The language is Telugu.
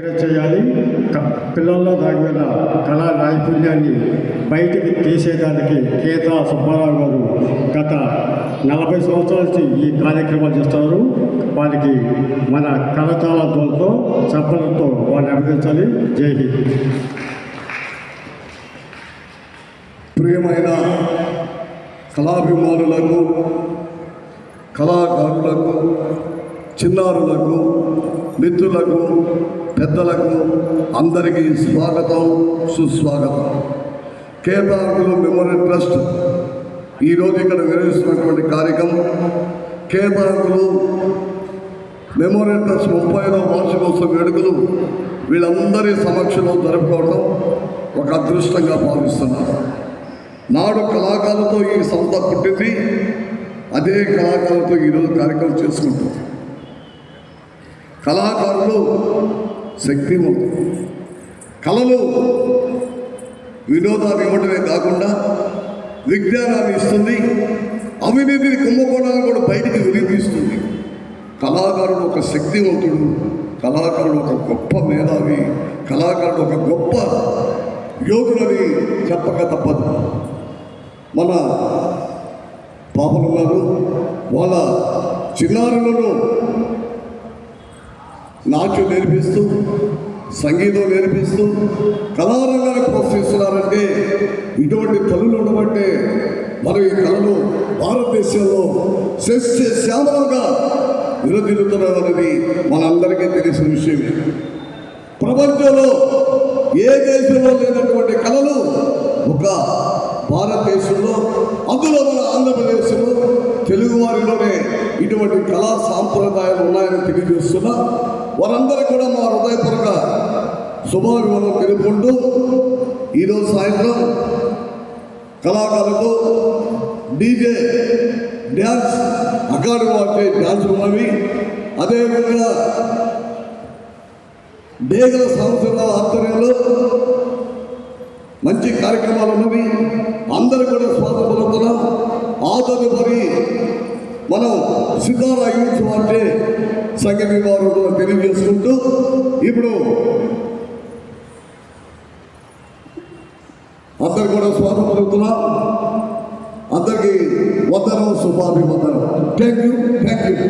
చేయాలి. క- పిల్లల్లో దాగిన కళా నైపుణ్యాన్ని బయటికి తీసేదానికి కేతా సుబ్బారావు గారు గత నలభై సంవత్సరాల నుంచి ఈ కార్యక్రమాలు చేస్తారు వారికి మన కళతాళతో చప్పలతో వారిని అభినందించాలి. జై హింద్. ప్రియమైన కళాభిమానులకు కళాకారులకు చిన్నారులకు మిత్రులకు పెద్దలకు అందరికీ స్వాగతం సుస్వాగతం. కేదార్కులు మెమోరియల్ ట్రస్ట్ ఈరోజు ఇక్కడ నిర్వహిస్తున్నటువంటి కార్యక్రమం కేదార్కులు మెమోరియల్ ట్రస్ట్ ముప్పై ఐదవ వార్షికోత్సవ వేడుకలు వీళ్ళందరి సమక్షంలో జరుపుకోవడం ఒక అదృష్టంగా భావిస్తున్నారు. నాడు కళాకారులతో ఈ సంస్థ పుట్టింది. అదే కళాకారులతో ఈరోజు కార్యక్రమం చేసుకుంటాం కళాకారులు శక్తి శక్తివంతులు కళలు వినోదాన్ని ఇవ్వడమే కాకుండా విజ్ఞానాన్ని ఇస్తుంది. అవినీతిని కుంభకోణాన్ని కూడా బయటికి వెలిగిస్తుంది. కళాకారుడు ఒక శక్తివంతుడు కళాకారుడు ఒక గొప్ప మేధావి కళాకారుడు ఒక గొప్ప యోగులని చెప్పక తప్పదు. మన పాపలు గారు వాళ్ళ చిన్నారులను నాట్యం నేర్పిస్తూ సంగీతం నేర్పిస్తూ కళారంగాన్ని ప్రోత్సహిస్తున్నారంటే ఇటువంటి తల్లులు ఉండబట్టే మనం ఈ కళను భారతదేశంలో శస్య శ్యామలంగా విరదిల్లుతున్నామనేది మనందరికీ తెలిసిన విషయమే ప్రపంచంలో ఏ దేశంలో లేనటువంటి కళలు ఒక భారతదేశంలో అందులో ఇటువంటి కళా సాంప్రదాయాలు ఉన్నాయని తెలియజేస్తున్నా. వారందరూ కూడా మా హృదయపూర్వక శుభాభిమానం తెలుపుకుంటూ ఈరోజు సాయంత్రం కళాకారులతో డీజే డ్యాన్స్ అకాడమీ వాటి డ్యాన్స్ ఉన్నవి. అదేవిధంగా డేగల సంవత్సరాల ఆధ్వర్యంలో మంచి కార్యక్రమాలు ఉన్నవి. అందరూ కూడా స్వాతంత్రం ఆదరణ మనం సిద్ధారా యూత్ అంటే సంగతి వారు తెలియజేసుకుంటూ ఇప్పుడు అందరు కూడా స్వాతంత్రం అందరికీ వందనం శుభాభివందనం. Thank you thank you